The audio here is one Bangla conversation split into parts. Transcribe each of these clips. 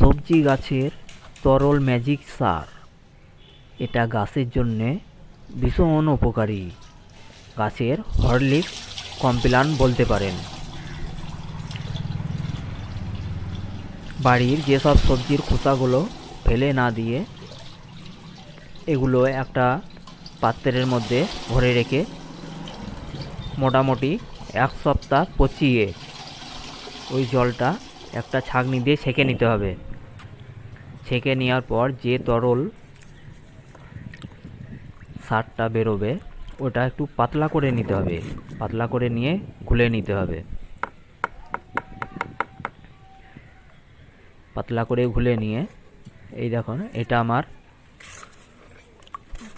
সবজি গাছের তরল ম্যাজিক সার। এটা গাছের জন্যে ভীষণ উপকারী। গাছের হরলিক্স কমপ্লান বলতে পারেন। বাড়ির যেসব সবজির খোসাগুলো ফেলে না দিয়ে এগুলো একটা পাত্রের মধ্যে ভরে রেখে মোটামুটি এক সপ্তাহ পচিয়ে ওই জলটা একটা ছাঁকনি দিয়ে ছেঁকে নিতে হবে। ছেঁকে নেওয়ার পর যে তরল সারটা বেরোবে, ওটা একটু পাতলা করে নিতে হবে। পাতলা করে নিয়ে গুলে নিতে হবে। পাতলা করে ঘুলে নিয়ে, এই দেখুন, এটা আমার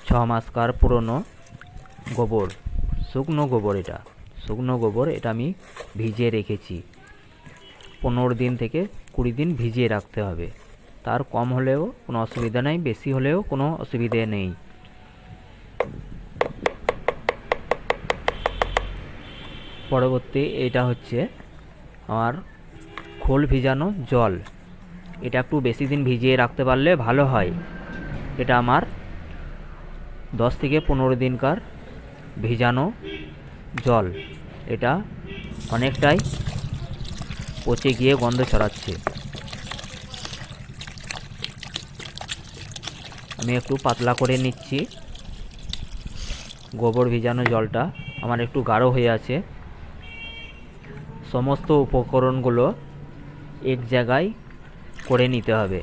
ছ মাসকার পুরনো গোবর, শুকনো গোবর এটা। শুকনো গোবর এটা আমি ভিজিয়ে রেখেছি। পনেরো দিন থেকে কুড়ি দিন ভিজিয়ে রাখতে হবে। তার কম হলেও কোনো অসুবিধা নেই, বেশি হলেও কোনো অসুবিধে নেই। পরবর্তী এটা হচ্ছে আমার খোল ভিজানো জল। এটা একটু বেশি দিন ভিজিয়ে রাখতে পারলে ভালো হয়। এটা আমার দশ থেকে পনেরো দিনকার ভিজানো জল। এটা অনেকটাই পচে গিয়ে গন্ধ ছড়াচ্ছে। আমি একটু পাতলা করে নিচ্ছি। গোবর ভিজানো জলটা আমার একটু গাঢ় হয়ে আছে। সমস্ত উপকরণগুলো এক জায়গায় করে নিতে হবে।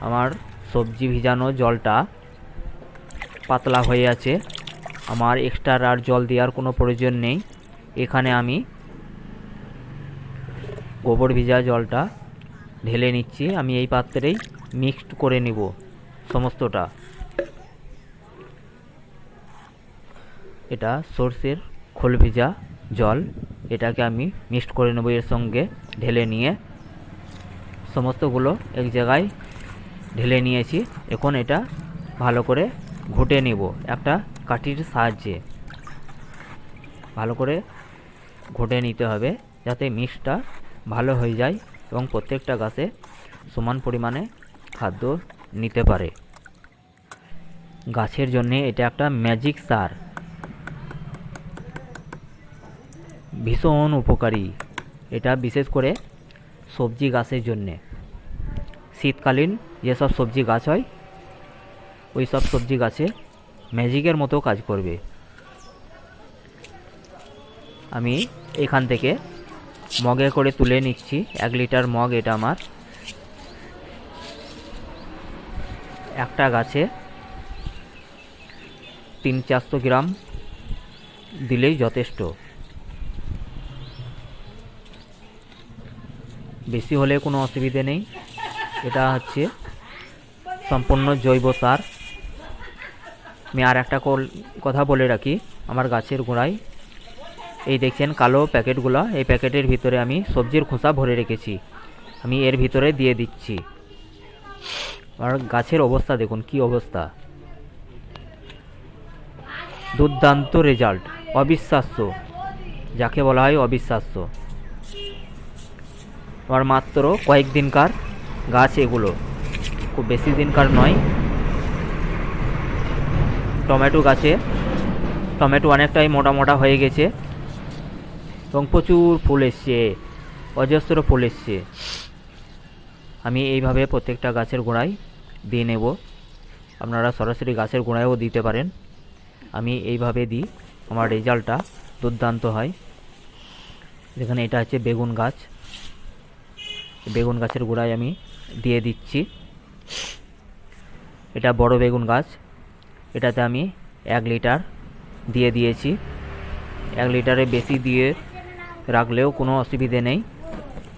আমার সবজি ভিজানো জলটা পাতলা হয়ে আছে। আমার এক্সট্রা আর জল দেওয়ার কোনো প্রয়োজন নেই। এখানে আমি গোবর ভিজা জলটা ঢেলে নিচ্ছি। আমি এই পাত্রেই মিক্সড করে নিব। সমস্তটা। এটা সর্ষের খোল ভিজা জল। এটাকে আমি মিক্সড করে নেব এর সঙ্গে ঢেলে নিয়ে। সমস্তগুলো এক জায়গায় ঢেলে নিয়েছি। এখন এটা ভালো করে ঘুটে নেব একটা কাঠির সাহায্যে। ভালো করে ঘুটে নিতে হবে যাতে মিক্সটা ভালো হয়ে যায় এবং প্রত্যেকটা গাছে সমান পরিমাণে খাদ্য নিতে পারে। গাছের জন্যে এটা একটা ম্যাজিক সার। ভীষণ উপকারী। এটা বিশেষ করে সবজি গাছের জন্যে। শীতকালীন যেসব সবজি গাছ হয় ওই সব সবজি গাছে ম্যাজিকের মতো কাজ করবে। আমি এখান থেকে মগে করে তুলে নিচ্ছি। এক লিটার মগ এটা আমার। একটা গাছে তিন চারশো গ্রাম দিলেই যথেষ্ট। বেশি হলে কোনো অসুবিধে নেই। এটা হচ্ছে সম্পূর্ণ জৈব সার। আমি আর একটা কথা বলে রাখি, আমার গাছের গোড়ায়। এই দেখছেন কালো প্যাকেটগুলো, এই প্যাকেটের ভিতরে আমি সবজির খোসা ভরে রেখেছি। আমি এর ভিতরে দিয়ে দিচ্ছি। আর গাছের অবস্থা দেখুন, কি অবস্থা? দুর্দান্ত রেজাল্ট অবিশ্বাস্য। যাকে বলা হয় অবিশ্বাস্য। আমার মাত্র কয়েকদিনকার গাছ এগুলো। খুব বেশি দিনকার নয়। টমেটো গাছে, টমেটো অনেকটাই মোটা মোটা হয়ে গেছে। এবং প্রচুর ফুল এসছে, অজস্র ফুল এসছে। আমি এইভাবে প্রত্যেকটা গাছের গোড়ায় দিয়ে নেব। আপনারা সরাসরি গাছের গোড়ায়ও দিতে পারেন। আমি এইভাবে দিই, আমার রেজাল্টটা দুর্দান্ত হয়। যেখানে এটা হচ্ছে বেগুন গাছ। বেগুন গাছের গোড়ায় আমি দিয়ে দিচ্ছি। এটা বড় বেগুন গাছ। এটাতে আমি এক লিটার দিয়ে দিয়েছি। এক লিটারে বেশি দিয়ে রাখলেও কোনো অসুবিধে নেই।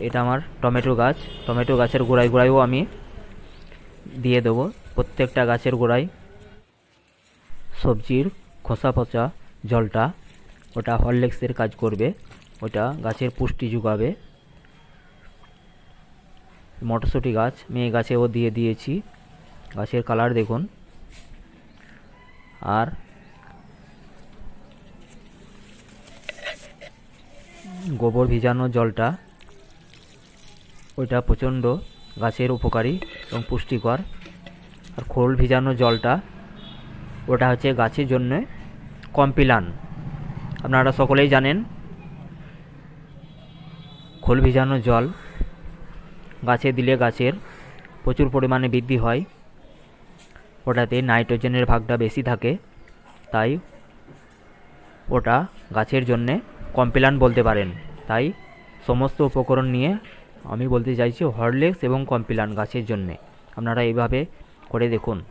এটা আমার টমেটো গাছ। টমেটো গাছের গোড়ায় গোড়ায়ও আমি দিয়ে দেবো প্রত্যেকটা গাছের গোড়ায়। সবজির খোসা পচা জলটা, ওটা হরলিক্সের কাজ করবে, ওটা গাছের পুষ্টি যোগাবে। মটরশুঁটি গাছ, মেয়ে গাছেও দিয়ে দিয়েছি। গাছের কালার দেখুন। আর গোবর ভিজানো জলটা ওইটা প্রচণ্ড গাছের উপকারী এবং পুষ্টিকর। আর খোল ভিজানো জলটা, ওটা হচ্ছে গাছের জন্যে কম্পিলান। আপনারা সকলেই জানেন, খোল ভিজানো জল গাছে দিলে গাছের প্রচুর পরিমাণে বৃদ্ধি হয়। ওটাতে নাইট্রোজেনের ভাগটা বেশি থাকে, তাই ওটা গাছের জন্যে কম্পিলান বলতে পারেন। তাই সমস্ত উপকরণ নিয়ে আমি বলতে চাইছি হরলিক্স এবং কম্পিলান গাছের জন্যে। আপনারা এইভাবে করে দেখুন,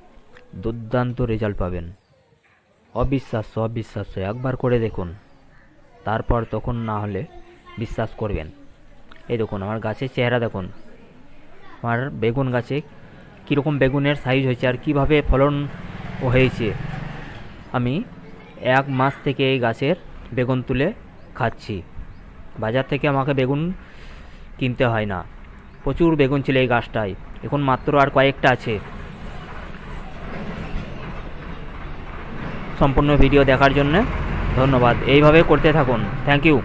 দুর্দান্ত রেজাল্ট পাবেন। অবিশ্বাস্য অবিশ্বাস্য, একবার করে দেখুন। তারপর তখন না হলে বিশ্বাস করবেন। এই দেখুন, আমার গাছের চেহারা দেখুন। আমার বেগুন গাছে কীরকম বেগুনের সাইজ হয়েছে আর কীভাবে ফলন হয়েছে। আমি এক মাস থেকে এই গাছের বেগুন তুলে খাচ্ছি। বাজার থেকে আমাকে বেগুন কিনতে হয় না। প্রচুর বেগুন ছিল এই গাছটায়। এখন মাত্র আর কয়েকটা আছে। সম্পূর্ণ ভিডিও দেখার জন্য ধন্যবাদ। এইভাবে করতে থাকুন। Thank you